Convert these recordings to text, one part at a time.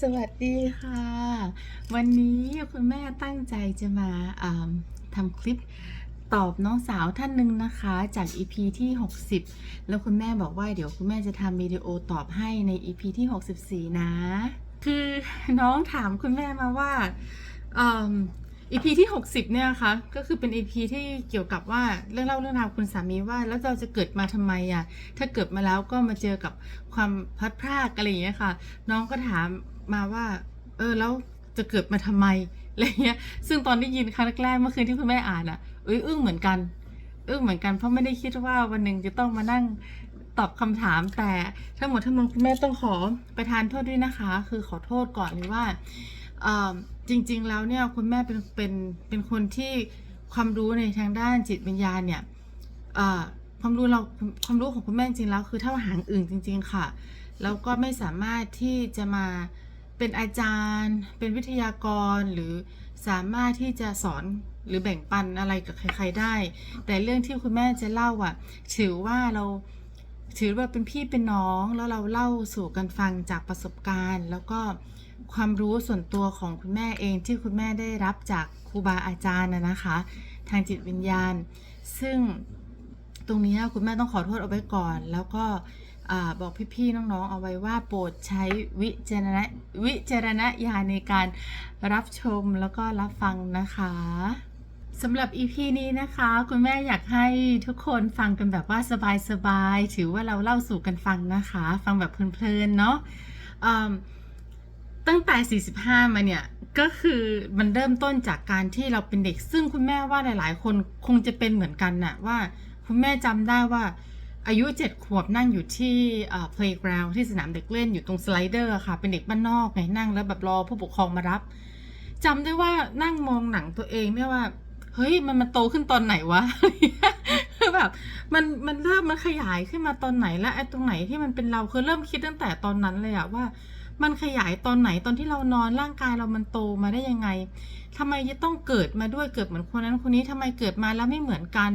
สวัสดีค่ะ วันนี้คุณแม่ตั้งใจจะมาาทำคลิปตอบน้องสาวท่านหนึ่งนะคะ จาก EP ที่ 60 แล้วคุณแม่บอกว่าเดี๋ยวคุณแม่จะทำวิดีโอตอบให้ใน EP ที่ 64 นะ คือน้องถามคุณแม่มาว่าอืม EP ที่ 60 เนี่ยค่ะก็คือเป็น EP ที่เกี่ยวกับว่าเรื่องเล่าเรื่องราวคุณสามีว่าแล้วเราจะเกิดมาทำไมอะถ้าเกิดมาแล้วก็มาเจอกับความพลัดพรากอะไรอย่างเงี้ยค่ะ น้องก็ถาม มาว่า เออแล้วจะเกิดมาทำไมอะไรเงี้ย ซึ่งตอนได้ยินครั้งแรกเมื่อคืนที่คุณแม่อ่านอะเอ้ยอึ้งเหมือนกันอึ้งเหมือนกันเพราะไม่ได้คิดว่าวันหนึ่งจะต้องมานั่งตอบคำถามแต่ทั้งหมดทั้งมวลคุณแม่ต้องขอประทานโทษด้วยนะคะ คือขอโทษก่อนเลยว่าจริง ๆ แล้วเนี่ยคุณแม่เป็นเป็นเป็นคนที่ความรู้ในทางด้านจิตวิญญาณเนี่ยความรู้เราความรู้ของคุณแม่จริงแล้วคือเท่าหางอึ่งจริง ๆ ค่ะ แล้วก็ไม่สามารถที่จะมา เป็นอาจารย์ เป็นวิทยากรหรือสามารถที่จะสอนหรือแบ่งปันอะไรกับใคร ๆได้ แต่เรื่องที่คุณแม่จะเล่าอะ ถือว่าเราถือว่าเป็นพี่เป็นน้องแล้วเราเล่าสู่กันฟังจากประสบการณ์ แล้วก็ความรู้ส่วนตัวของคุณแม่เองที่คุณแม่ได้รับจากครูบาอาจารย์นะคะ ทางจิตวิญญาณ ซึ่งตรงนี้คุณแม่ต้องขอโทษเอาไว้ก่อน แล้วก็ อบอกพี่ๆน้องๆเอาไว้ว่าโปรดใช้วิจารณวิจารณญาณในการรับชมแล้วก็รับฟังนะคะสำหรับ EP นี้นะคะ คุณแม่อยากให้ทุกคนฟังกันแบบว่าสบายๆถือว่าเราเล่าสู่กันฟังนะคะ ฟังแบบเพลินๆเนาะตั้งแต่ 45 มาเนี่ย ก็คือมันเริ่มต้นจากการที่เราเป็นเด็ก ซึ่งคุณแม่ว่าหลาย ๆ คนคงจะเป็นเหมือนกันน่ะว่า คุณแม่จำได้ว่า อายุ 7 ขวบนั่งอยู่ที่เอ่อ playground ที่สนามเด็กเล่นอยู่ตรงสไลเดอร์ค่ะ เป็นเด็กบ้านนอกไงนั่งแล้วแบบรอผู้ปกครองมารับจำได้ว่านั่งมองหนังตัวเองเนี่ยว่า เฮ้ย มันมันโตขึ้นตอนไหนวะคือแบบมันมันเริ่มมันขยายขึ้นมาตอนไหนและไอ้ตรงไหนที่มันเป็นเราคือเริ่มคิดตั้งแต่ตอนนั้นเลยอะว่า มันขยายตอนไหนตอนที่เรานอนร่างกายเรามันโตมาได้ยังไงทำไมจะต้องเกิดมาด้วยเกิดเหมือนคนนั้นคนนี้ทำไมเกิดมาแล้วไม่เหมือนกัน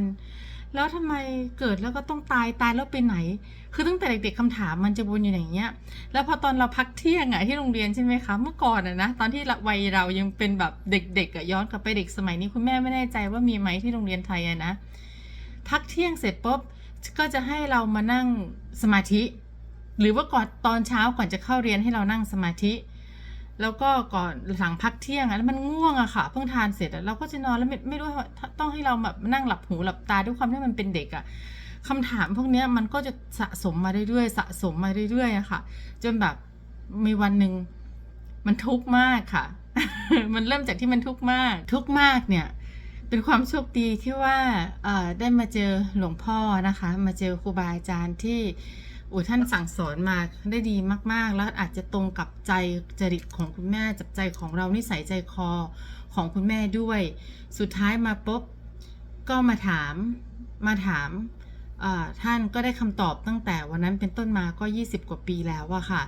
แล้วทำไมเกิดแล้วก็ต้องตายตายแล้วไปไหน คือตั้งแต่เด็กๆคำถามมันจะวนอยู่อย่างเงี้ย แล้วพอตอนเราพักเที่ยงอะที่โรงเรียนใช่ไหมคะเมื่อก่อนอะนะตอนที่วัยเรายังเป็นแบบเด็กๆอะย้อนกลับไปเด็กสมัยนี้คุณแม่ไม่แน่ใจว่ามีไหมที่โรงเรียนไทยอะนะพักเที่ยงเสร็จปุ๊บก็จะให้เรามานั่งสมาธิ หรือว่าก่อนตอนเช้าก่อนจะเข้าเรียนให้เรานั่งสมาธิ แล้วก็ก่อนหลังพักเที่ยงอะแล้วมันง่วงอะค่ะ เพิ่งทานเสร็จอะเราก็จะนอนแล้วไม่ไม่รู้ว่าต้องให้เราแบบนั่งหลับหูหลับตาด้วยความที่มันเป็นเด็กอะคำถามพวกเนี้ยมันก็จะสะสมมาเรื่อยๆสะสมมาเรื่อยๆอะค่ะ จนแบบมีวันหนึ่งมันทุกข์มากค่ะ มันเริ่มจากที่มันทุกข์มาก ทุกข์มากเนี่ยเป็นความโชคดีที่ว่าได้มาเจอหลวงพ่อนะคะ มาเจอครูบาอาจารย์ที่ โอ้ท่านสั่งสอนมาได้ดีมาก ๆ แล้วอาจจะตรงกับใจจริตของคุณแม่จับใจของเรานิสัยใจคอของคุณแม่ด้วย สุดท้ายมาปุ๊บก็มาถามมาถามท่านก็ได้คำตอบตั้งแต่วันนั้นเป็นต้นมาก็ 20 กว่าปีแล้วอะค่ะ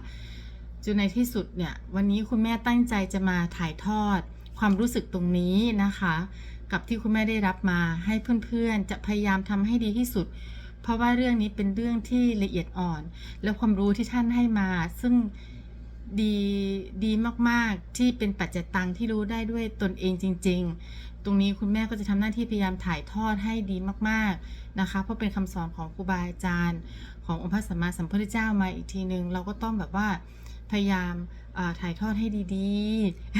จนในที่สุดเนี่ยวันนี้คุณแม่ตั้งใจจะมาถ่ายทอด ความรู้สึกตรงนี้นะคะ กับที่คุณแม่ได้รับมาให้เพื่อนๆ จะพยายามทำให้ดีที่สุด เพราะว่าเรื่องนี้เป็นเรื่องที่ละเอียดอ่อน และความรู้ที่ท่านให้มา ซึ่งดีดีมากๆที่เป็นปัจจตังที่รู้ได้ด้วยตนเองจริง ๆ ตรงนี้คุณแม่ก็จะทำหน้าที่พยายามถ่ายทอดให้ดีมากๆนะคะ เพราะเป็นคำสอนของครูบาอาจารย์ ขององค์พระสัมมาสัมพุทธเจ้ามาอีกทีนึง เราก็ต้องแบบว่าพยายามถ่ายทอดให้ดี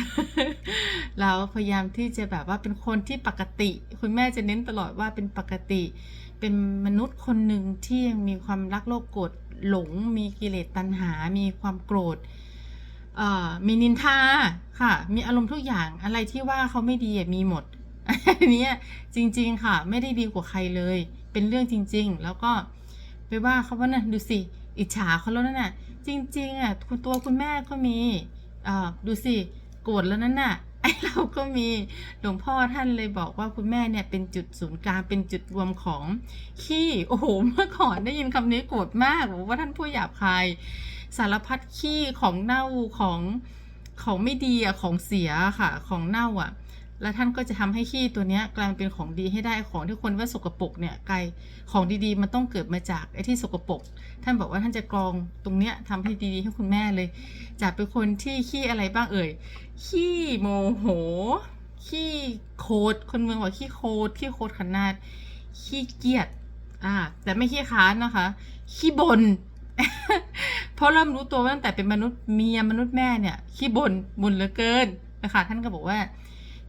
ๆเราพยายามที่จะแบบว่าเป็นคนที่ปกติ คุณแม่จะเน้นตลอดว่าเป็นปกติ เป็นมนุษย์คนหนึ่งที่ยังมีความรักโลภโกรธหลง มีกิเลสตัณหา มีความโกรธมีนินทาค่ะ มีอารมณ์ทุกอย่างอะไรที่ว่าเขาไม่ดีมีหมดอันเนี้ยจริง ๆค่ะ ไม่ได้ดีกว่าใครเลย เป็นเรื่องจริง ๆ แล้วก็ไปว่าเขาว่าน่ะดูสิอิจฉาเขาแล้วนั่นน่ะจริงๆอะคุณตัวคุณแม่ก็มีดูสิโกรธแล้วนั่นน่ะ ไอเราก็มีหลวงพ่อท่านเลยบอกว่าคุณแม่เนี่ยเป็นจุดศูนย์กลางเป็นจุดรวมของขี้โอ้โหเมื่อก่อนได้ยินคำนี้โกรธมากบอกว่าท่านผู้หยาบคายสารพัดขี้ของเน่าของของไม่ดีอะของเสียค่ะของเน่าอะแล้วท่านก็จะทำให้ขี้ตัวเนี้ยกลายเป็นของดีให้ได้ของที่คนว่าสกปรกเนี่ยกลายของดีๆ มันต้องเกิดมาจากไอ้ที่สกปรกท่านบอกว่าท่านจะกรองตรงเนี้ยทำให้ดีๆให้คุณแม่เลยจากเป็นคนที่ขี้อะไรบ้างเอ่ย ขี้โมโห ขี้โคดคนเมืองว่าขี้โคดขี้โคดขนาด ขี้เกียจอ่า แต่ไม่ขี้ค้านนะคะ ขี้บนเพราะเริ่มรู้ตัวว่าตั้งแต่เป็นมนุษย์เมียมนุษย์แม่เนี่ย ขี้บนบ่นเหลือเกินนะคะท่านก็บอกว่า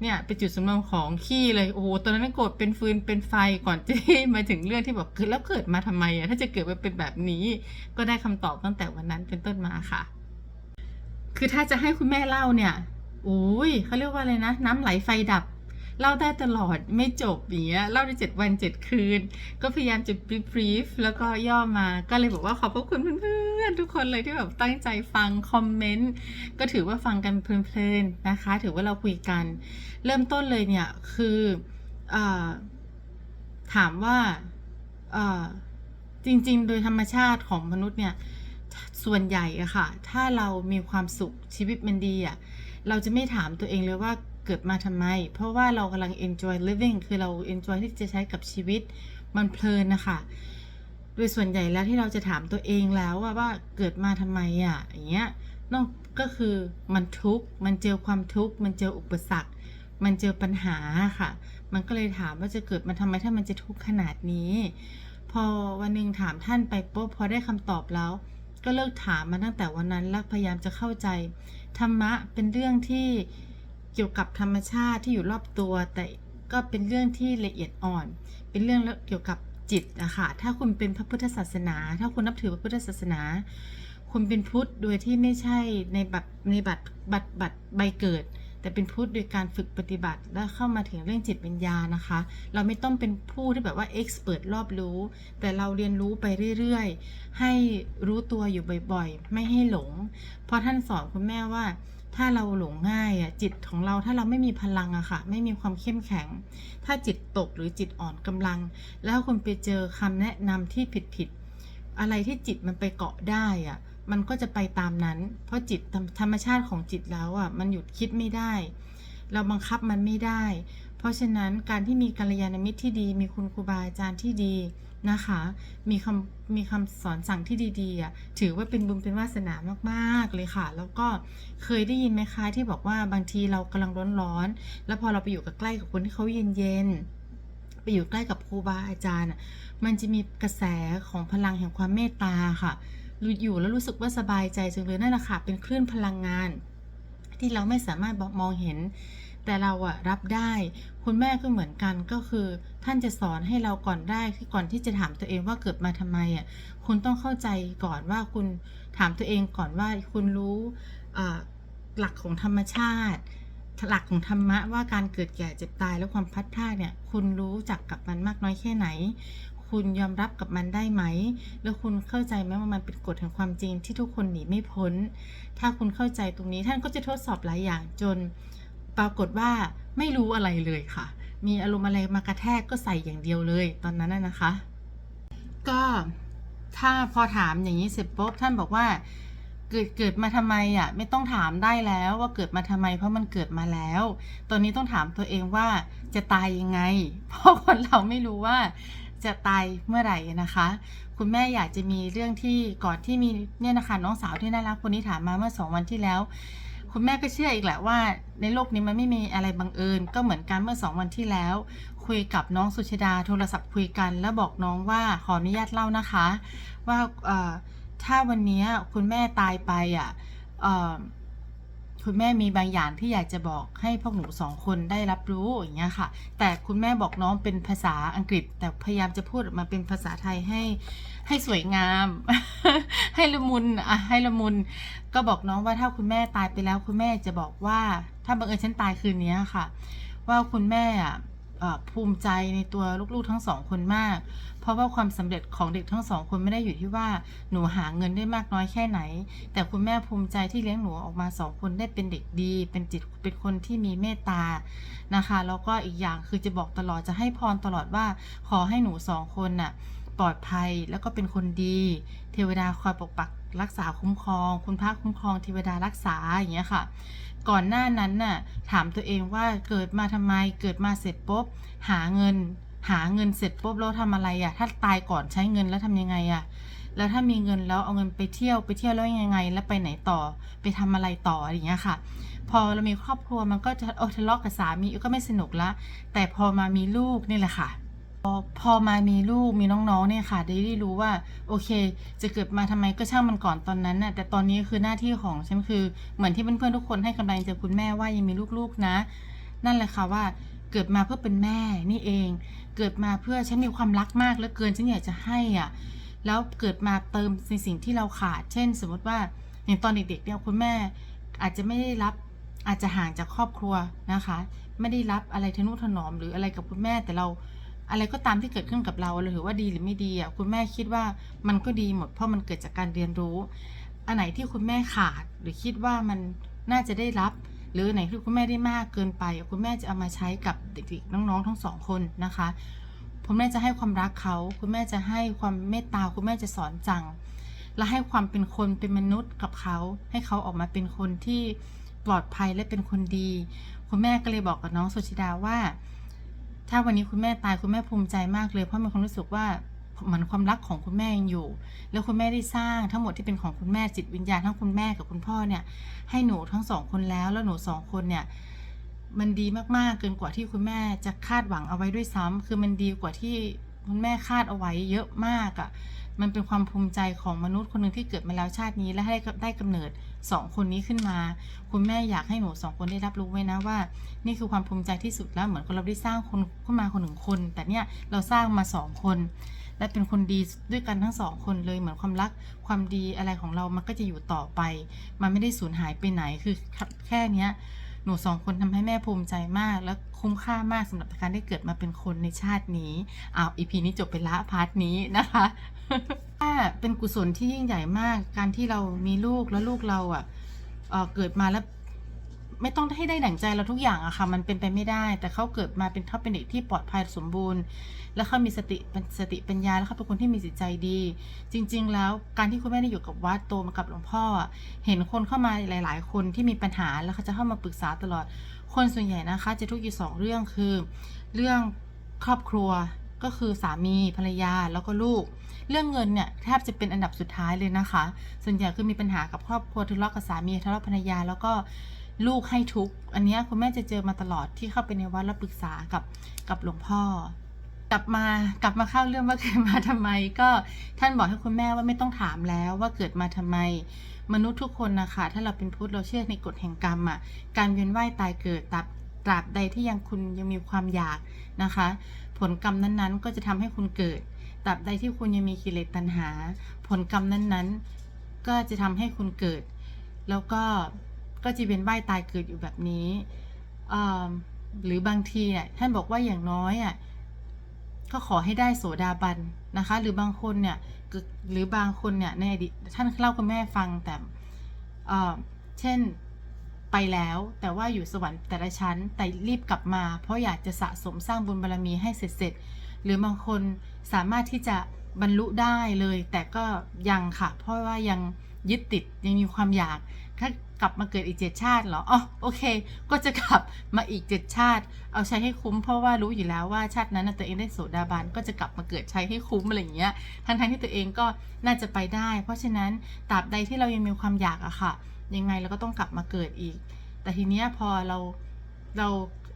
เนี่ยเป็นจุดสำรองของขี้เลยโอ้โหตอนนั้นโกรธเป็นฟืนเป็นไฟก่อนที่มาถึงเรื่องที่บอกคือแล้วเกิดมาทำไมอะถ้าจะเกิดมาเป็นแบบนี้ ก็ได้คำตอบตั้งแต่วันนั้นเป็นต้นมาค่ะ คือถ้าจะให้คุณแม่เล่าเนี่ย โอ้ยเขาเรียกว่าอะไรนะ น้ำไหลไฟดับ เล่าได้ตลอดไม่จบอย่างเงี้ยเล่าได้เจ็ดวันเจ็ดคืน ก็พยายามจะบรีฟแล้วก็ย่อมาก็เลยบอกว่าขอบพระคุณเพื่อนๆทุกคนเลยที่แบบตั้งใจฟังคอมเมนต์ก็ถือว่าฟังกันเพลินๆนะคะ ถือว่าเราคุยกัน เริ่มต้นเลยเนี่ยคืออถามว่าจริงๆ โดยธรรมชาติของมนุษย์เนี่ยส่วนใหญ่อะค่ะ ถ้าเรามีความสุขชีวิตมันดีอะ เราจะไม่ถามตัวเองเลยว่าเกิดมาทำไม เพราะว่าเรากำลัง enjoy living คือเรา enjoy ที่จะใช้กับชีวิต มันเพลินนะคะ โดยส่วนใหญ่แล้วที่เราจะถามตัวเองแล้วว่าว่าเกิดมาทำไมอะ อย่างเงี้ยนอกก็คือมันทุกข์ มันเจอความทุกข์ มันเจออุปสรรค มันเจอปัญหาค่ะ มันก็เลยถามว่าจะเกิดมาทำไมถ้ามันจะทุกข์ขนาดนี้ พอวันหนึ่งถามท่านไปปุ๊บพอได้คำตอบแล้ว ก็เลิกถามมาตั้งแต่วันนั้นแล้วพยายามจะเข้าใจ ธรรมะเป็นเรื่องที่เกี่ยวกับธรรมชาติที่อยู่รอบตัว แต่ก็เป็นเรื่องที่ละเอียดอ่อน เป็นเรื่องเกี่ยวกับจิตอะค่ะถ้าคุณเป็นพระพุทธศาสนา ถ้าคุณนับถือพระพุทธศาสนา คุณเป็นพุทธโดยที่ไม่ใช่ในบัตรในบัตรบัตรบัตรใบเกิด แต่เป็นพุทธโดยการฝึกปฏิบัติและเข้ามาถึงเรื่องจิตวิญญาณนะคะ เราไม่ต้องเป็นผู้ที่แบบว่าเอ็กซ์เพรสรอบรู้ แต่เราเรียนรู้ไปเรื่อยๆ ให้รู้ตัวอยู่บ่อยๆ ไม่ให้หลง เพราะท่านสอนคุณแม่ว่า ถ้าเราหลงง่ายอะจิตของเราถ้าเราไม่มีพลังอะค่ะ ไม่มีความเข้มแข็ง ถ้าจิตตกหรือจิตอ่อนกำลัง แล้วคุณไปเจอคำแนะนำที่ผิดๆอะไรที่จิตมันไปเกาะได้อะ มันก็จะไปตามนั้น เพราะจิตธรรมชาติของจิตแล้วอะมันหยุดคิดไม่ได้ เราบังคับมันไม่ได้ เพราะฉะนั้นการที่มีกัลยาณมิตรที่ดี มีคุณครูบาอาจารย์ที่ดีนะคะ มีคำมีคำสอนสั่งที่ดีๆอะถือว่าเป็นบุญเป็นวาสนามากๆเลยค่ะ แล้วก็เคยได้ยินไหมคะที่บอกว่าบางทีเรากำลังร้อนๆแล้วพอเราไปอยู่กับใกล้กับคนที่เขาเย็นๆไปอยู่ใกล้กับครูบาอาจารย์ มันจะมีกระแสของพลังแห่งความเมตตาค่ะ อยู่แล้วรู้สึกว่าสบายใจจังเลยนั่นแหละค่ะเป็นคลื่นพลังงาน ที่เราไม่สามารถมองเห็น แต่เราอะรับได้ คุณแม่ก็เหมือนกันก็คือ ท่านจะสอนให้เราก่อนได้ที่ก่อนที่จะถามตัวเองว่าเกิดมาทำไมอะคุณต้องเข้าใจก่อนว่าคุณถามตัวเองก่อนว่าคุณรู้หลักของธรรมชาติหลักของธรรมะว่าการเกิดแก่เจ็บตายและความพัดพลาดเนี่ย คุณรู้จักกับมันมากน้อยแค่ไหน คุณยอมรับกับมันได้ไหม แล้วคุณเข้าใจไหมว่ามันเป็นกฎแห่งความจริงที่ทุกคนหนีไม่พ้น ถ้าคุณเข้าใจตรงนี้ท่านก็จะทดสอบหลายอย่างจน ปรากฏว่าไม่รู้อะไรเลยค่ะ มีอารมณ์อะไรมากระแทกก็ใส่อย่างเดียวเลย ตอนนั้นน่ะนะคะ ก็ถ้าพอถามอย่างนี้เสร็จปุ๊บท่านบอกว่าเกิดเกิดมาทำไมอะไม่ต้องถามได้แล้วว่าเกิดมาทำไม เพราะมันเกิดมาแล้ว ตอนนี้ต้องถามตัวเองว่าจะตายยังไง เพราะคนเราไม่รู้ว่า จะตายเมื่อไหร่นะคะ คุณแม่อยากจะมีเรื่องที่ก่อนที่มีเนี่ยนะคะน้องสาวที่น่ารักคนนี้ถามมาเมื่อสองวันที่แล้ว คุณแม่ก็เชื่ออีกแหละว่า ในโลกนี้มันไม่มีอะไรบังเอิญ ก็เหมือนกันเมื่อสองวันที่แล้ว คุยกับน้องสุชดาโทรศัพท์คุยกัน แล้วบอกน้องว่าขออนุญาตเล่านะคะ ว่าถ้าวันนี้คุณแม่ตายไปอะ คุณแม่มีบางอย่างที่อยากจะบอกให้พวกหนูสองคนได้รับรู้อย่างเงี้ยค่ะ แต่คุณแม่บอกน้องเป็นภาษาอังกฤษ แต่พยายามจะพูดออกมาเป็นภาษาไทยให้ให้สวยงาม ให้ละมุนอะให้ละมุน ก็บอกน้องว่าถ้าคุณแม่ตายไปแล้ว คุณแม่จะบอกว่า ถ้าบังเอิญฉันตายคืนนี้ค่ะ ว่าคุณแม่อะภูมิใจในตัวลูกๆทั้งสองคนมาก เพราะว่าความสำเร็จของเด็กทั้งสองคนไม่ได้อยู่ที่ว่าหนูหาเงินได้มากน้อยแค่ไหน แต่คุณแม่ภูมิใจที่เลี้ยงหนูออกมาสองคนได้เป็นเด็กดี เป็นจิตเป็นคนที่มีเมตตานะคะแล้วก็อีกอย่างคือจะบอกตลอดจะให้พรตลอดว่า ขอให้หนูสองคนน่ะปลอดภัยแล้วก็เป็นคนดี เทวดาคอยปกปักรักษาคุ้มครอง คุณพระคุ้มครองเทวดารักษาอย่างเงี้ยค่ะก่อนหน้านั้นน่ะถามตัวเองว่าเกิดมาทำไมเกิดมาเสร็จปุ๊บหาเงิน หาเงินเสร็จปุ๊บแล้วทำอะไรอะ่ะ ถ้าตายก่อนใช้เงินแล้วทำยังไงอะ่ะ แล้วถ้ามีเงินแล้วเอาเงินไปเที่ยวไปเที่ยวแล้วยังไง แล้วไปไหนต่อไปทำอะไรต่ออะไรอย่างเงี้ยค่ะ พอเรามีครอบครัวมันก็จะโอ้ทะเลาะกับสามีก็ไม่สนุกละ แต่พอมามีลูกนี่แหละค่ะพอพอมามีลูกมีน้องๆเนี่ยค่ะได้ได้รู้ว่าโอเค จะเกิดมาทำไมก็ช่างมันก่อนตอนนั้นน่ะแต่ตอนนี้คือหน้าที่ของฉันคือเหมือนที่เพื่อนๆทุกคนให้กำลังใจคุณแม่ว่ายังมีลูกๆนะ นั่นแหละค่ะว่า เกิดมาเพื่อเป็นแม่นี่เอง เกิดมาเพื่อฉันมีความรักมากเหลือเกินฉันอยากจะให้อะแล้วเกิดมาเติมในสิ่งที่เราขาด เช่น สมมติว่าอย่างตอนเด็กๆเนี่ยคุณแม่อาจจะไม่ได้รับอาจจะห่างจากครอบครัวนะคะ ไม่ได้รับอะไรทนุถนอมหรืออะไรกับคุณแม่แต่เราอะไรก็ตามที่เกิดขึ้นกับเราเราถือว่าดีหรือไม่ดีอะคุณแม่คิดว่ามันก็ดีหมดเพราะมันเกิดจากการเรียนรู้ อันไหนที่คุณแม่ขาดหรือคิดว่ามันน่าจะได้รับ หรือไหนที่คุณแม่ได้มากเกินไป คุณแม่จะเอามาใช้กับเด็กๆน้องๆทั้งสองคนนะคะคุณแม่จะให้ความรักเขา คุณแม่จะให้ความเมตตา คุณแม่จะสอนจัง และให้ความเป็นคนเป็นมนุษย์กับเขา ให้เขาออกมาเป็นคนที่ปลอดภัยและเป็นคนดี คุณแม่ก็เลยบอกกับน้องสุชิดาว่า ถ้าวันนี้คุณแม่ตายคุณแม่ภูมิใจมากเลย เพราะมีความรู้สึกว่า มือนความรักของคุณแม่ยังอยู่ แล้วคุณแม่ได้สร้างทั้งหมดที่เป็นของคุณแม่จิตวิญญาณทั้งคุณแม่กับคุณพ่อเนี่ย ให้หนูทั้งสองคนแล้ว แล้วหนูสองคนเนี่ยมันดีมากๆเกินกว่าที่คุณแม่จะคาดหวังเอาไว้ด้วยซ้ำคือมันดีกว่าที่คุณแม่คาดเอาไว้เยอะมากอะ่ะ มันเป็นความภูมิใจของมนุษย์คนหนึ่งที่เกิดมาแล้วชาตินี้ และให้ได้กำเนิดสองคนนี้ขึ้นมา คุณแม่อยากให้หนูสองคนได้รับรู้ไว้นะว่า นี่คือความภูมิใจที่สุดแล้วเหมือนเราได้สร้างคนขึ้นมาคนหนึ่งคน แต่เนี่ยเราสร้างมาสองคน และเป็นคนดีด้วยกันทั้งสองคนเลยเหมือนความรักความดีอะไรของเรามันก็จะอยู่ต่อไป มันไม่ได้สูญหายไปไหนคือแค่เนี้ยหนูสองคนทำให้แม่ภูมิใจมาก และคุ้มค่ามากสำหรับการได้เกิดมาเป็นคนในชาตินี้อ้าวอีพีนี้จบไปละพาร์ทนี้นะคะว่าเป็นกุศลที่ยิ่งใหญ่มาก การที่เรามีลูกแล้วลูกเราอะเเกิดมาแล้ว ไม่ต้องให้ได้ดั่งใจเราทุกอย่างอะค่ะ มันเป็นไปไม่ได้ แต่เขาเกิดมาเป็นเขาเป็นเด็กที่ปลอดภัยสมบูรณ์ แล้วเขามีสติสติปัญญา แล้วเขาเป็นคนที่มีจิตใจดี จริง ๆ แล้วการที่คุณแม่ได้อยู่กับวัดโตมากับหลวงพ่อ เห็นคนเข้ามาหลาย ๆ คนที่มีปัญหาแล้วเขาจะเข้ามาปรึกษาตลอด คนส่วนใหญ่นะคะ จะทุกข์อยู่สองเรื่องคือ เรื่องครอบครัวก็คือสามีภรรยาแล้วก็ลูก เรื่องเงินเนี่ยแทบจะเป็นอันดับสุดท้ายเลยนะคะ ส่วนใหญ่คือมีปัญหากับครอบครัวทะเลาะกับสามีทะเลาะภรรยาแล้วก็ ลูกให้ทุกอันนี้คุณแม่จะเจอมาตลอดที่เข้าไปในวัดแล้วปรึกษากับกับหลวงพ่อ กลับมากลับมาเข้าเรื่องว่าเกิดมาทำไม ก็ท่านบอกให้คุณแม่ว่าไม่ต้องถามแล้วว่าเกิดมาทำไม มนุษย์ทุกคนนะคะถ้าเราเป็นพุทธเราเชื่อในกฎแห่งกรรมอะการเวียนว่ายตายเกิดตราบตราบใดที่ยังคุณยังมีความอยากนะคะ ผลกรรมนั้นๆ ก็จะทำให้คุณเกิดตราบใดที่คุณยังมีกิเลสตัณหา ผลกรรมนั้นๆ ก็จะทำให้คุณเกิด แล้วก็ ก็จะเวียนว่ายตายเกิดอยู่แบบนี้ หรือบางทีเนี่ยท่านบอกว่าอย่างน้อยอะก็ขอให้ได้โสดาบันนะคะ หรือบางคนเนี่ยหรือบางคนเนี่ยในอดีตท่านเล่าคุณแม่ฟังแต่เช่นไปแล้วแต่ว่าอยู่สวรรค์แต่ละชั้นแต่รีบกลับมา เพราะอยากจะสะสมสร้างบุญบารมีให้เสร็จเสร็จๆหรือบางคนสามารถที่จะบรรลุได้เลย แต่ก็ยังค่ะ เพราะว่ายังยึดติดยังมีความอยากถ้า กลับมาเกิดอีกเจ็ดชาติเหรออ๋อโอเค ก็จะกลับมาอีกเจ็ดชาติ เอาใช้ให้คุ้มเพราะว่ารู้อยู่แล้วว่าชาตินั้นตัวเองได้โสดาบันก็จะกลับมาเกิดใช้ให้คุ้มอะไรอย่างเงี้ยทั้งทที่ตัวเองก็น่าจะไปได้ เพราะฉะนั้นตราบใดที่เรายังมีความอยากอะค่ะ ยังไงเราก็ต้องกลับมาเกิดอีก แต่ทีเนี้ยพอเราเรา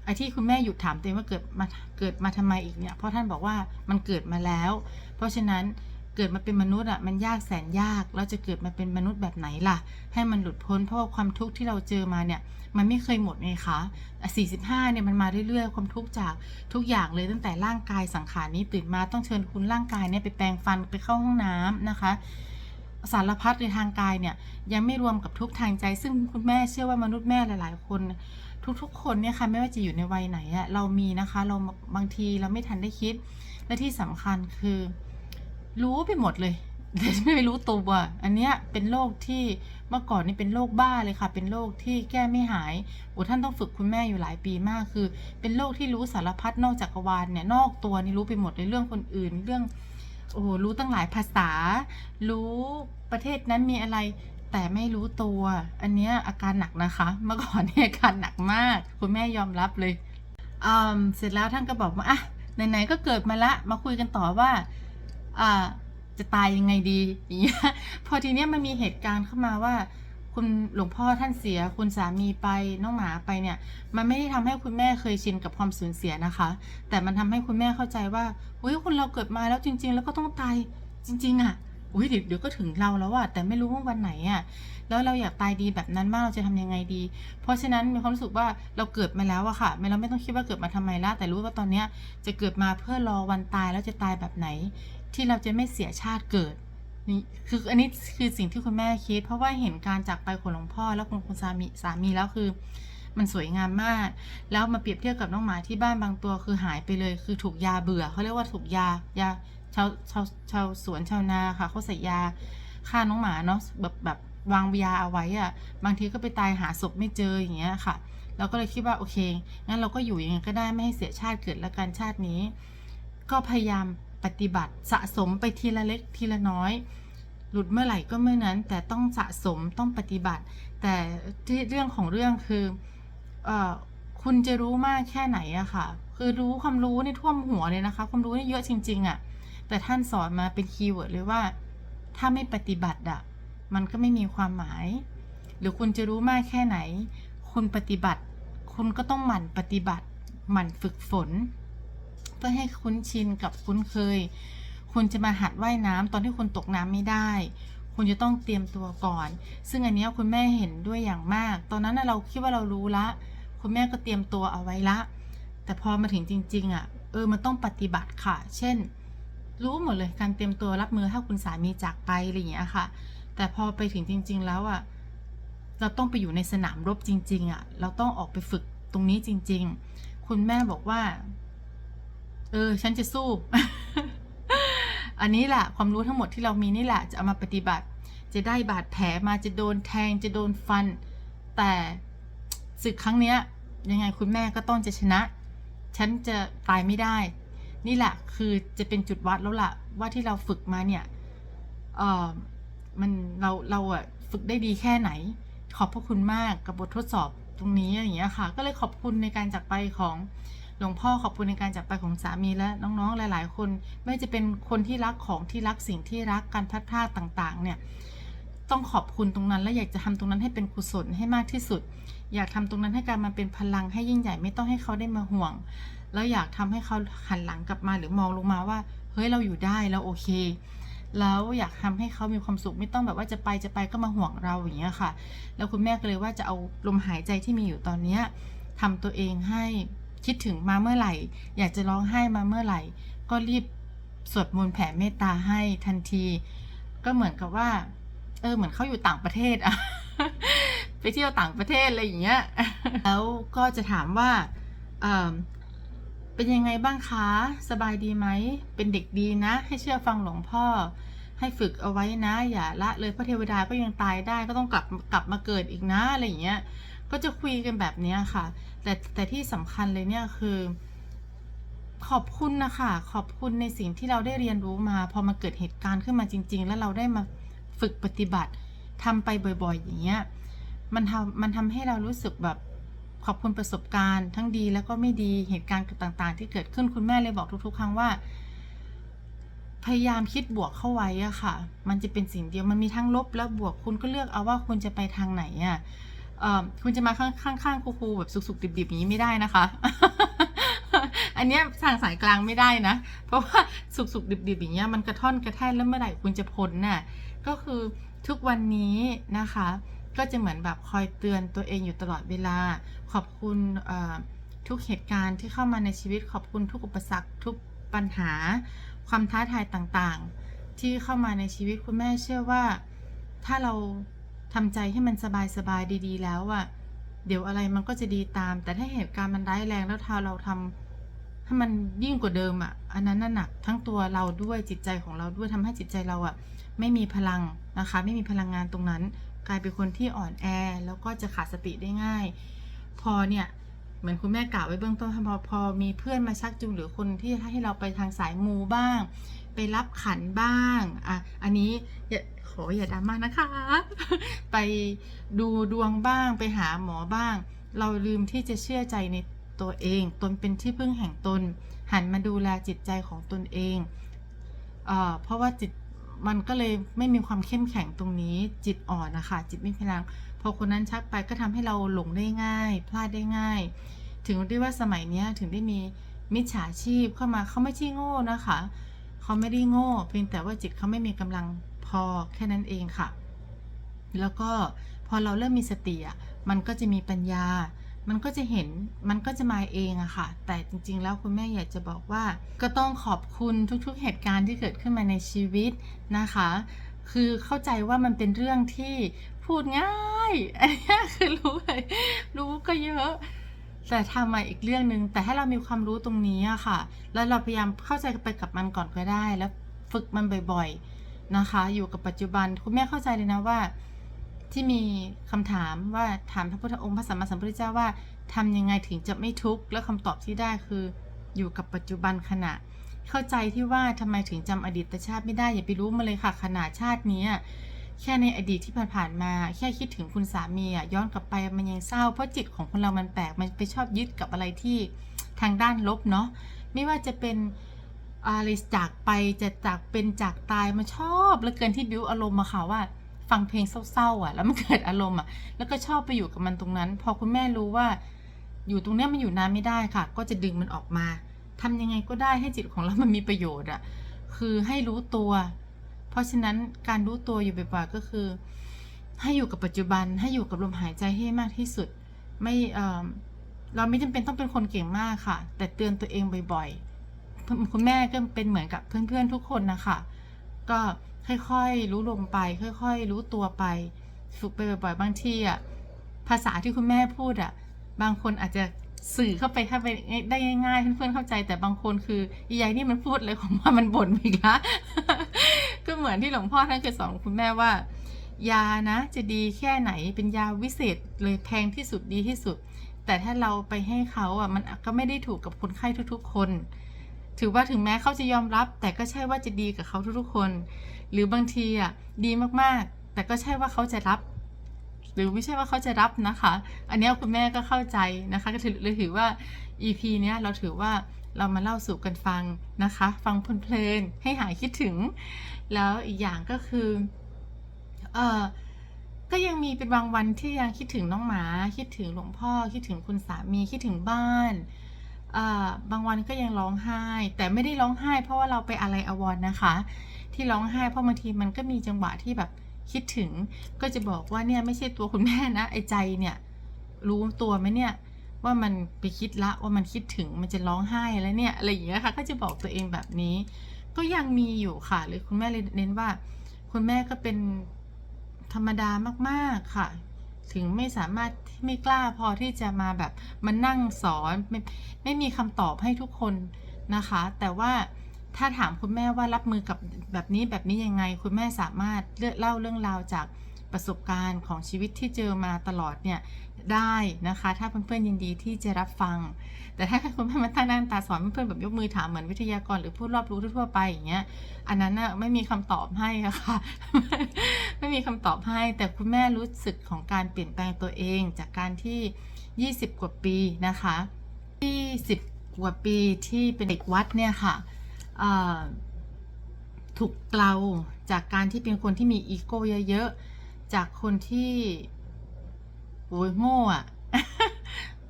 ไอ้ที่คุณแม่หยุดถามตัวเองว่าเกิดมาเกิดมาทำไมอีกเนี่ยเพราะท่านบอกว่ามันเกิดมาแล้ว เพราะฉะนั้น เกิดมาเป็นมนุษย์อะมันยากแสนยากแล้วจะเกิดมาเป็นมนุษย์แบบไหนล่ะ ให้มันหลุดพ้นเพราะว่าความทุกข์ที่เราเจอมาเนี่ยมันไม่เคยหมดไงคะอะ45เนี่ยมันมาเรื่อยๆ ความทุกข์จากทุกอย่างเลยตั้งแต่ร่างกายสังขารนี้ตื่นมาต้องเชิญคุณร่างกายเนี่ยไปแปรงฟันไปเข้าห้องน้ำนะคะสารพัดในทางกายเนี่ยยังไม่รวมกับทุกข์ทางใจ ซึ่งคุณแม่เชื่อว่ามนุษย์แม่หลาย ๆ คน ทุกๆ คนเนี่ยค่ะไม่ว่าจะอยู่ในวัยไหนอะเรามีนะคะ เราบางทีเราไม่ทันได้คิดและที่สำคัญคือ รู้ไปหมดเลยแต่ไม่รู้ตัวอันเนี้ยเป็นโรคที่เมื่อก่อนนี่เป็นโรคบ้าเลยค่ะ เป็นโรคที่แก้ไม่หายโอ้ท่านต้องฝึกคุณแม่อยู่หลายปีมากคือ เป็นโรคที่รู้สารพัดนอกจักรวาลเนี่ยนอกตัวนี่รู้ไปหมดเลยเรื่องคนอื่น เรื่องโอ้รู้ตั้งหลายภาษา รู้ประเทศนั้นมีอะไร แต่ไม่รู้ตัว อันเนี้ยอาการหนักนะคะ เมื่อก่อนเนี่ยอาการหนักมาก คุณแม่ยอมรับเลยอืมเสร็จแล้วท่านก็บอกว่าอะไหนๆก็เกิดมาละมาคุยกันต่อว่า จะตายยังไงดีอย่างเงี้ยพอทีเนี้ยมันมีเหตุการณ์เข้ามาว่า คุณหลวงพ่อท่านเสีย คุณสามีไปน้องหมาไปเนี่ย มันไม่ได้ทำให้คุณแม่เคยชินกับความสูญเสียนะคะ แต่มันทำให้คุณแม่เข้าใจว่าอุ้ยคนเราเกิดมาแล้วจริง ๆ แล้วก็ต้องตายจริง ๆอะอุ้ยเดี๋ยวเดี๋ยวก็ถึงเราแล้วอะแต่ไม่รู้ว่าวันไหนอะแล้วเราอยากตายดีแบบนั้นมากเราจะทำยังไงดี เพราะฉะนั้นมีความรู้สึกว่าเราเกิดมาแล้วอะค่ะไม่เราไม่ต้องคิดว่าเกิดมาทำไมละแต่รู้ว่าตอนเนี้ยจะเกิดมาเพื่อรอวันตายแล้วจะตายแบบไหน ที่เราจะไม่เสียชาติเกิดนี่คืออันนี้คือสิ่งที่คุณแม่คิด เพราะว่าเห็นการจากไปของหลวงพ่อแล้วคุณคุณสามีสามีแล้วคือ มันสวยงามมาก แล้วมาเปรียบเทียบกับน้องหมาที่บ้านบางตัวคือหายไปเลย คือถูกยาเบื่อเขาเรียกว่าถูกยายาชาวชาวชาวสวนชาวนาค่ะเขาใส่ยาฆ่าน้องหมาเนาะแบบแบบวางยาเอาไว้อะบางทีก็ไปตายหาศพไม่เจออย่างเงี้ยค่ะ เราก็เลยคิดว่าโอเคงั้นเราก็อยู่อย่างไงก็ได้ไม่ให้เสียชาติเกิดและกันชาตินี้ ก็พยายาม ปฏิบัติสะสมไปทีละเล็กทีละน้อย หลุดเมื่อไหร่ก็เมื่อนั้น แต่ต้องสะสมต้องปฏิบัติ แต่ที่เรื่องของเรื่องคือเออคุณจะรู้มากแค่ไหนอะค่ะ คือรู้ความรู้นี่ท่วมหัวเลยนะคะ ความรู้นี่เยอะจริง ๆอะแต่ท่านสอนมาเป็นคีย์เวิร์ดเลยว่า ถ้าไม่ปฏิบัติอะมันก็ไม่มีความหมาย หรือคุณจะรู้มากแค่ไหน คุณปฏิบัติ คุณก็ต้องหมั่นปฏิบัติ หมั่นฝึกฝน เพื่อให้คุ้นชินกับคุ้นเคย คุณจะมาหัดว่ายน้ำตอนที่คุณตกน้ำไม่ได้ คุณจะต้องเตรียมตัวก่อน ซึ่งอันนี้คุณแม่เห็นด้วยอย่างมาก ตอนนั้นเราคิดว่าเรารู้ละ คุณแม่ก็เตรียมตัวเอาไว้ละ แต่พอมาถึงจริง ๆอะ เออมันต้องปฏิบัติค่ะ เช่น รู้หมดเลยการเตรียมตัวรับมือถ้าคุณสามีจากไปอะไรอย่างเงี้ยค่ะ แต่พอไปถึงจริง ๆ แล้วอะเราต้องไปอยู่ในสนามรบจริง ๆอะ เราต้องออกไปฝึกตรงนี้จริง ๆ คุณแม่บอกว่า เออ ฉันจะสู้ อันนี้แหละความรู้ทั้งหมดที่เรามีนี่แหละจะเอามาปฏิบัติ จะได้บาดแผลมาจะโดนแทงจะโดนฟัน แต่ศึกครั้งเนี้ย ยังไงคุณแม่ก็ต้องจะชนะ ฉันจะตายไม่ได้ นี่แหละคือจะเป็นจุดวัดแล้วล่ะ ว่าที่เราฝึกมาเนี่ยเออมันเราเราอะฝึกได้ดีแค่ไหน ขอบพระคุณมากกับบททดสอบตรงนี้อย่างเงี้ยค่ะ ก็เลยขอบคุณในการจากไปของ หลวงพ่อขอบคุณในการจากไปของสามีและน้องๆ หลาย ๆ คน ไม่จะเป็นคนที่รักของที่รักสิ่งที่รักการพัดพลาดต่างๆ เนี่ยต้องขอบคุณตรงนั้น และอยากจะทำตรงนั้นให้เป็นกุศลให้มากที่สุด อยากทำตรงนั้นให้การมันเป็นพลังให้ยิ่งใหญ่ไม่ต้องให้เขาได้มาห่วง แล้วอยากทำให้เขาหันหลังกลับมาหรือมองลงมาว่า เฮ้ยเราอยู่ได้แล้วโอเค แล้วอยากทำให้เขามีความสุขไม่ต้องแบบว่าจะไปจะไปก็มาห่วงเราอย่างเงี้ยค่ะ แล้วคุณแม่ก็เลยว่าจะเอาลมหายใจที่มีอยู่ตอนเนี้ยทำตัวเองให้ คิดถึงมาเมื่อไหร่ อยากจะร้องไห้มาเมื่อไหร่ ก็รีบสวดมนต์แผ่เมตตาให้ทันที ก็เหมือนกับว่า เออเหมือนเขาอยู่ต่างประเทศอะไปเที่ยวต่างประเทศอะไรอย่างเงี้ย แล้วก็จะถามว่าเออเป็นยังไงบ้างคะ สบายดีไหม เป็นเด็กดีนะ ให้เชื่อฟังหลวงพ่อ ให้ฝึกเอาไว้นะ อย่าละเลยพระเทวดาก็ยังตายได้ ก็ต้องกลับกลับมาเกิดอีกนะอะไรอย่างเงี้ย ก็จะคุยกันแบบนี้ค่ะ แต่แต่ที่สำคัญเลยเนี่ยคือ ขอบคุณนะคะขอบคุณในสิ่งที่เราได้เรียนรู้มา พอมาเกิดเหตุการณ์ขึ้นมาจริง ๆ แล้วเราได้มาฝึกปฏิบัติทำไปบ่อยๆ อย่างเงี้ยมันทำมันทำให้เรารู้สึกแบบขอบคุณประสบการณ์ทั้งดีแล้วก็ไม่ดีเหตุการณ์ต่างๆ ที่เกิดขึ้นคุณแม่เลยบอกทุก ๆ ครั้งว่า พยายามคิดบวกเข้าไว้อะค่ะ มันจะเป็นสิ่งเดียวมันมีทั้งลบและบวกคุณก็เลือกเอาว่าคุณจะไปทางไหนอะเอ่อ คุณจะมาข้างข้างๆครูๆแบบสุกๆดิบๆอย่างนี้ไม่ได้นะคะ อันเนี้ยทางสายกลางไม่ได้นะ เพราะว่าสุกๆดิบๆอย่างเงี้ยมันกระท่อนกระแท่นแล้วเมื่อไหร่คุณจะพ้นน่ะก็คือทุกวันนี้นะคะ ก็จะเหมือนแบบคอยเตือนตัวเองอยู่ตลอดเวลา ขอบคุณทุกเหตุการณ์ที่เข้ามาในชีวิตขอบคุณทุกอุปสรรคทุกปัญหา ความท้าทายต่างๆ ที่เข้ามาในชีวิตคุณแม่เชื่อว่าถ้าเรา ทำใจให้มันสบายๆดี ๆ แล้วอะเดี๋ยวอะไรมันก็จะดีตาม แต่ถ้าเหตุการณ์มันร้ายแรงแล้วถ้าเราทำถ้ามันยิ่งกว่าเดิมอะอันนั้นน่ะหนักทั้งตัวเราด้วยจิตใจของเราด้วยทำให้จิตใจเราอะไม่มีพลังนะคะ ไม่มีพลังงานตรงนั้น กลายเป็นคนที่อ่อนแอแล้วก็จะขาดสติได้ง่าย พอเนี่ยเหมือนคุณแม่กล่าวไว้เบื้องต้นพอพอมีเพื่อนมาชักจูงหรือคนที่ให้เราไปทางสายมูบ้าง ไปรับขันบ้างอะอันนี้ขออย่าดราม่านะคะ ไปดูดวงบ้างไปหาหมอบ้าง เราลืมที่จะเชื่อใจในตัวเอง ตนเป็นที่พึ่งแห่งตน หันมาดูแลจิตใจของตนเองเอ่อเพราะว่าจิตมันก็เลยไม่มีความเข้มแข็งตรงนี้จิตอ่อนนะคะจิตไม่พลังพอคนนั้นชักไปก็ทำให้เราหลงได้ง่าย พลาดได้ง่าย ถึงได้ว่าสมัยนี้ถึงได้มีมิจฉาชีพเข้ามาเขาไม่ใช่โง่นะคะ เขาไม่ได้โง่ เพียงแต่ว่าจิตเขาไม่มีกำลังพอแค่นั้นเองค่ะ แล้วก็พอเราเริ่มมีสติอะมันก็จะมีปัญญา มันก็จะเห็นมันก็จะมาเองอะค่ะ แต่จริงๆ แล้วคุณแม่อยากจะบอกว่า ก็ต้องขอบคุณทุกๆ เหตุการณ์ที่เกิดขึ้นมาในชีวิตนะคะ คือเข้าใจว่ามันเป็นเรื่องที่พูดง่าย อันนี้ยคือรู้เลย รู้ก็เยอะ แต่ทำมาอีกเรื่องหนึ่งแต่ให้เรามีความรู้ตรงนี้อะค่ะ แล้วเราพยายามเข้าใจไปกับมันก่อนก็ได้ แล้วฝึกมันบ่อยๆนะคะ อยู่กับปัจจุบันคุณแม่เข้าใจเลยนะว่า ที่มีคำถามว่าถามพระพุทธองค์พระสัมมาสัมพุทธเจ้าว่าทำยังไงถึงจะไม่ทุกข์แล้วคำตอบที่ได้คือ อยู่กับปัจจุบันขณะ เข้าใจที่ว่าทำไมถึงจำอดีตชาติไม่ได้อย่าไปรู้มาเลยค่ะขนาดชาตินี้ แค่ในอดีตที่ผ่านๆมา แค่คิดถึงคุณสามีอะย้อนกลับไปมันยังเศร้า เพราะจิตของคนเรามันแปลกมันไปชอบยึดกับอะไรที่ทางด้านลบเนาะไม่ว่าจะเป็นอะไรจากไปจะจากเป็นจากตายมันชอบเหลือเกินที่บิวอารมณ์มาค่ะว่าฟังเพลงเศร้าๆอะ แล้วมันเกิดอารมณ์อะ แล้วก็ชอบไปอยู่กับมันตรงนั้น พอคุณแม่รู้ว่า อยู่ตรงเนี้ยมันอยู่นานไม่ได้ค่ะ ก็จะดึงมันออกมาทำยังไงก็ได้ให้จิตของเรามันมีประโยชน์อะ คือให้รู้ตัว เพราะฉะนั้นการรู้ตัวอยู่บ่อยๆก็คือ ให้อยู่กับปัจจุบันให้อยู่กับลมหายใจให้มากที่สุด ไม่เออเราไม่จำเป็นต้องเป็นคนเก่งมากค่ะ แต่เตือนตัวเองบ่อยๆคุณแม่ก็เป็นเหมือนกับเพื่อนๆทุกคนนะคะก็ค่อยๆรู้ลงไป ค่อยๆ รู้ตัวไป ฝึกไปบ่อยๆบางทีอะภาษาที่คุณแม่พูดอะ บางคนอาจจะ สื่อเข้าไปเข้าไปได้ง่ายๆเพื่อนๆเข้าใจ แต่บางคนคืออียายนี่มันพูดเลยของว่ามันบ่นอีกละก็เหมือนที่หลวงพ่อท่านเคยสอนคุณแม่ว่า ยานะจะดีแค่ไหนเป็นยาวิเศษเลยแพงที่สุดดีที่สุด แต่ถ้าเราไปให้เขาอะมันก็ไม่ได้ถูกกับคนไข้ทุกๆ คน ถือว่าถึงแม้เขาจะยอมรับ แต่ก็ใช่ว่าจะดีกับเขาทุกๆคน หรือบางทีอะดีมากๆ แต่ก็ใช่ว่าเขาจะรับ หรือไม่ใช่ว่าเขาจะรับนะคะ อันนี้คุณแม่ก็เข้าใจนะคะก็ถือเลยถือว่า EP เนี้ยเราถือว่าเรามาเล่าสู่กันฟังนะคะ ฟังเพลินๆให้หายคิดถึง แล้วอีกอย่างก็คือเออก็ยังมีเป็นบางวันที่ยังคิดถึงน้องหมา คิดถึงหลวงพ่อ คิดถึงคุณสามีคิดถึงบ้านเออบางวันก็ยังร้องไห้ แต่ไม่ได้ร้องไห้ เพราะว่าเราไปอะไรอวรนะคะ ที่ร้องไห้เพราะบางทีมันก็มีจังหวะที่แบบ คิดถึงก็จะบอกว่าเนี่ยไม่ใช่ตัวคุณแม่นะ ไอ้ใจเนี่ยรู้ตัวไหมเนี่ยว่ามันไปคิดละว่ามันคิดถึงมันจะร้องไห้แล้วเนี่ยอะไรอย่างเงี้ยค่ะก็จะบอกตัวเองแบบนี้ ก็ยังมีอยู่ค่ะหรือคุณแม่เลยเน้นว่า คุณแม่ก็เป็นธรรมดามากๆค่ะ ถึงไม่สามารถไม่กล้าพอที่จะมาแบบมานั่งสอนไม่ไม่มีคำตอบให้ทุกคนนะคะ แต่ว่า ถ้าถามคุณแม่ว่ารับมือกับแบบนี้แบบนี้ยังไง คุณแม่สามารถเล่าเรื่องราวจากประสบการณ์ของชีวิตที่เจอมาตลอดเนี่ยได้นะคะ ถ้าเพื่อนๆยินดีที่จะรับฟัง แต่ถ้าคุณแม่มาตั้งหน้าตาสอนเพื่อนๆแบบยกมือถามเหมือนวิทยากรหรือผู้รอบรู้ทั่วไปอย่างเงี้ยอันนั้นน่ะไม่มีคำตอบให้ะค่ะไม่มีคำตอบให้ แต่คุณแม่รู้สึกของการเปลี่ยนแปลงตัวเอง จากการที่ 20 กว่าปีนะคะ20กว่าปีที่เป็นเด็กวัดเนี่ยค่ะเอ่อ ถูกเกลาจากการที่เป็นคนที่มีอีโก้เยอะๆ จากคนที่โอ้ยโง่อะ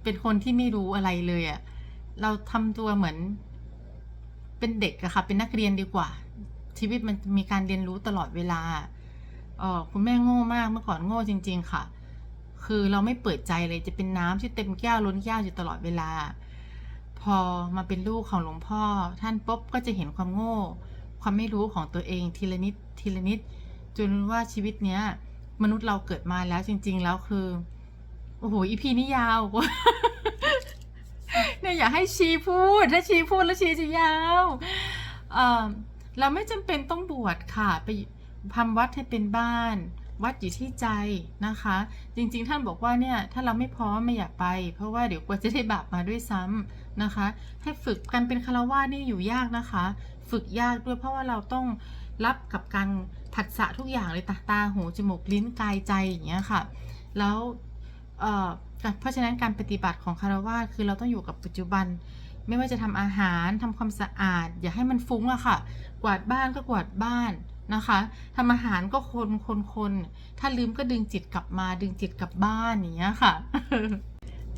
เป็นคนที่ไม่รู้อะไรเลยอะเราทำตัวเหมือน เป็นเด็กอะค่ะ เป็นนักเรียนดีกว่า ชีวิตมันมีการเรียนรู้ตลอดเวลาเออคุณแม่โง่มากเมื่อก่อนโง่จริง ๆ ค่ะ คือเราไม่เปิดใจเลยจะเป็นน้ำที่เต็มแก้วล้นแก้วอยู่ตลอดเวลา พอมาเป็นลูกของหลวงพ่อ ท่านปุ๊บก็จะเห็นความโง่ ความไม่รู้ของตัวเองทีละนิดทีละนิดจนว่าชีวิตเนี้ย มนุษย์เราเกิดมาแล้วจริง ๆ แล้วคือโอ้โหอีพีนี้ยาวเนี่ยอยากให้ชีพูด ถ้าชีพูดแล้วชีจะยาวเเราไม่จำเป็นต้องบวชค่ะ ไปทำวัดให้เป็นบ้าน วัดอยู่ที่ใจนะคะ จริงๆ ท่านบอกว่าเนี่ยถ้าเราไม่พร้อมไม่อยากไป เพราะว่าเดี๋ยวกลัวจะได้บาปมาด้วยซ้ำนะคะ ให้ฝึกกันเป็นคารวาสนี่อยู่ยากนะคะ ฝึกยากด้วยเพราะว่าเราต้องรับกับการผัสสะทุกอย่างเลยตาตาหูจมูกลิ้นกายใจอย่างเงี้ยค่ะ แล้วเเพราะฉะนั้นการปฏิบัติของคารวาสคือเราต้องอยู่กับปัจจุบันไม่ว่าจะทำอาหารทำความสะอาด อย่าให้มันฟุ้งอะค่ะ กวาดบ้านก็กวาดบ้าน นะคะทำอาหารก็คนคนคนถ้าลืมก็ดึงจิตกลับมาดึงจิตกลับบ้านอย่างเงี้ยค่ะ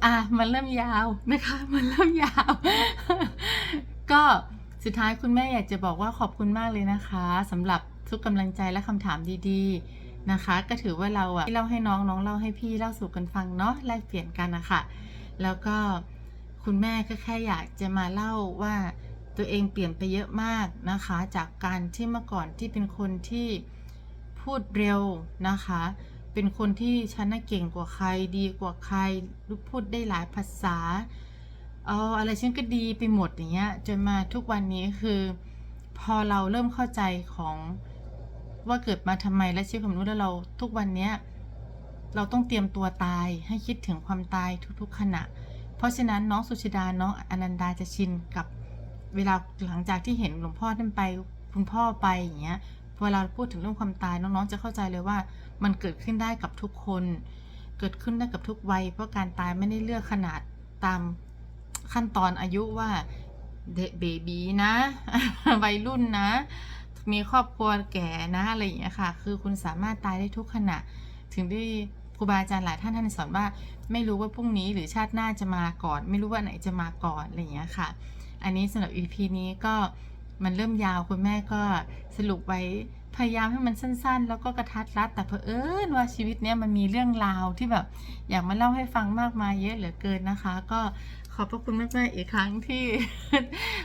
อะมันเริ่มยาวนะคะ มันเริ่มยาว ก็สุดท้ายคุณแม่อยากจะบอกว่าขอบคุณมากเลยนะคะสำหรับทุกกำลังใจและคำถามดีๆนะคะ ก็ถือว่าเราอะเล่าให้น้องน้องเล่าให้พี่เล่าสู่กันฟังเนาะแลกเปลี่ยนกันนะคะแล้วก็คุณแม่ก็แค่อยากจะมาเล่าว่า ตัวเองเปลี่ยนไปเยอะมากนะคะ จากการที่เมื่อก่อนที่เป็นคนที่พูดเร็วนะคะ เป็นคนที่ฉันน่ะเก่งกว่าใครดีกว่าใครรู้พูดได้หลายภาษา เอออะไรฉันก็ดีไปหมดอย่างเงี้ยจนมาทุกวันนี้คือ พอเราเริ่มเข้าใจของว่าเกิดมาทำไมและชีวิตของมนุษย์แล้วเราทุกวันเนี้ยเราต้องเตรียมตัวตายให้คิดถึงความตายทุกๆขณะ เพราะฉะนั้นน้องสุชิดาน้องอนันดาจะชินกับ เวลาหลังจากที่เห็นหลวงพ่อท่านไปคุณพ่อไปอย่างเงี้ยเวลาพูดถึงเรื่องความตายน้องๆจะเข้าใจเลยว่า มันเกิดขึ้นได้กับทุกคน เกิดขึ้นได้กับทุกวัย เพราะการตายไม่ได้เลือกขนาดตามขั้นตอนอายุว่าเด็กเบบีนะวัยรุ่นนะ มีครอบครัวแก่นะอะไรอย่างเงี้ยค่ะ คือคุณสามารถตายได้ทุกขณะ ถึงได้ครูบาอาจารย์หลายท่านท่านสอนว่า ไม่รู้ว่าพรุ่งนี้หรือชาติหน้าจะมาก่อน ไม่รู้ว่าไหนจะมาก่อนอะไรอย่างเงี้ยค่ะ อันนี้สำหรับ EP นี้ก็มันเริ่มยาวคุณแม่ก็สรุปไว้พยายามให้มันสั้นๆ แล้วก็กระทัดรัดแต่เผอิญว่าชีวิตเนี้ยมันมีเรื่องราวที่แบบ อยากมาเล่าให้ฟังมากมายเยอะเหลือเกินนะคะ ก็ขอบพระคุณมากๆอีกครั้งที่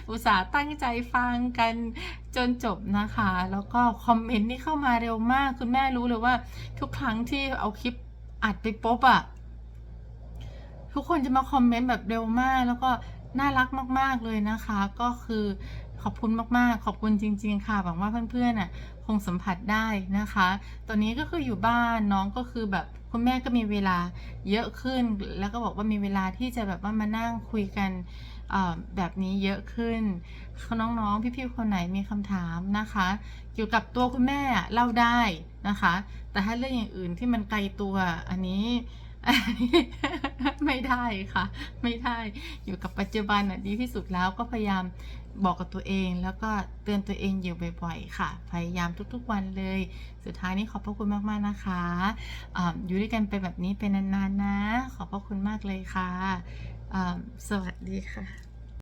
อุตส่าห์ตั้งใจฟังกันจนจบนะคะ แล้วก็คอมเมนต์นี่เข้ามาเร็วมาก คุณแม่รู้เลยว่า ทุกครั้งที่เอาคลิปอัดไปป๊บอะทุกคนจะมาคอมเมนต์แบบเร็วมาก แล้วก็ น่ารักมาก ๆ เลยนะคะ ก็คือขอบคุณมากๆ ขอบคุณจริง ๆ ค่ะ หวังว่าเพื่อนๆน่ะคงสัมผัสได้นะคะ ตอนนี้ก็คืออยู่บ้านน้องก็คือแบบคุณแม่ก็มีเวลาเยอะขึ้น แล้วก็บอกว่ามีเวลาที่จะแบบว่ามานั่งคุยกันแบบนี้เยอะขึ้น น้องๆ พี่ๆ คนไหนมีคำถามนะคะ เกี่ยวกับตัวคุณแม่เล่าได้นะคะ แต่ถ้าเรื่องอย่างอื่นที่มันไกลตัวอันนี้ ไม่ได้ค่ะ ไม่ได้ อยู่กับปัจจุบันน่ะดีที่สุดแล้วก็พยายามบอกกับตัวเอง แล้วก็เตือนตัวเองอยู่บ่อยๆ ค่ะ พยายามทุกๆวันเลย สุดท้ายนี้ขอบพระคุณมากๆนะคะออยู่ด้วยกันไปแบบนี้เป็นนานๆนะ ขอบพระคุณมากเลยค่ะ สวัสดีค่ะ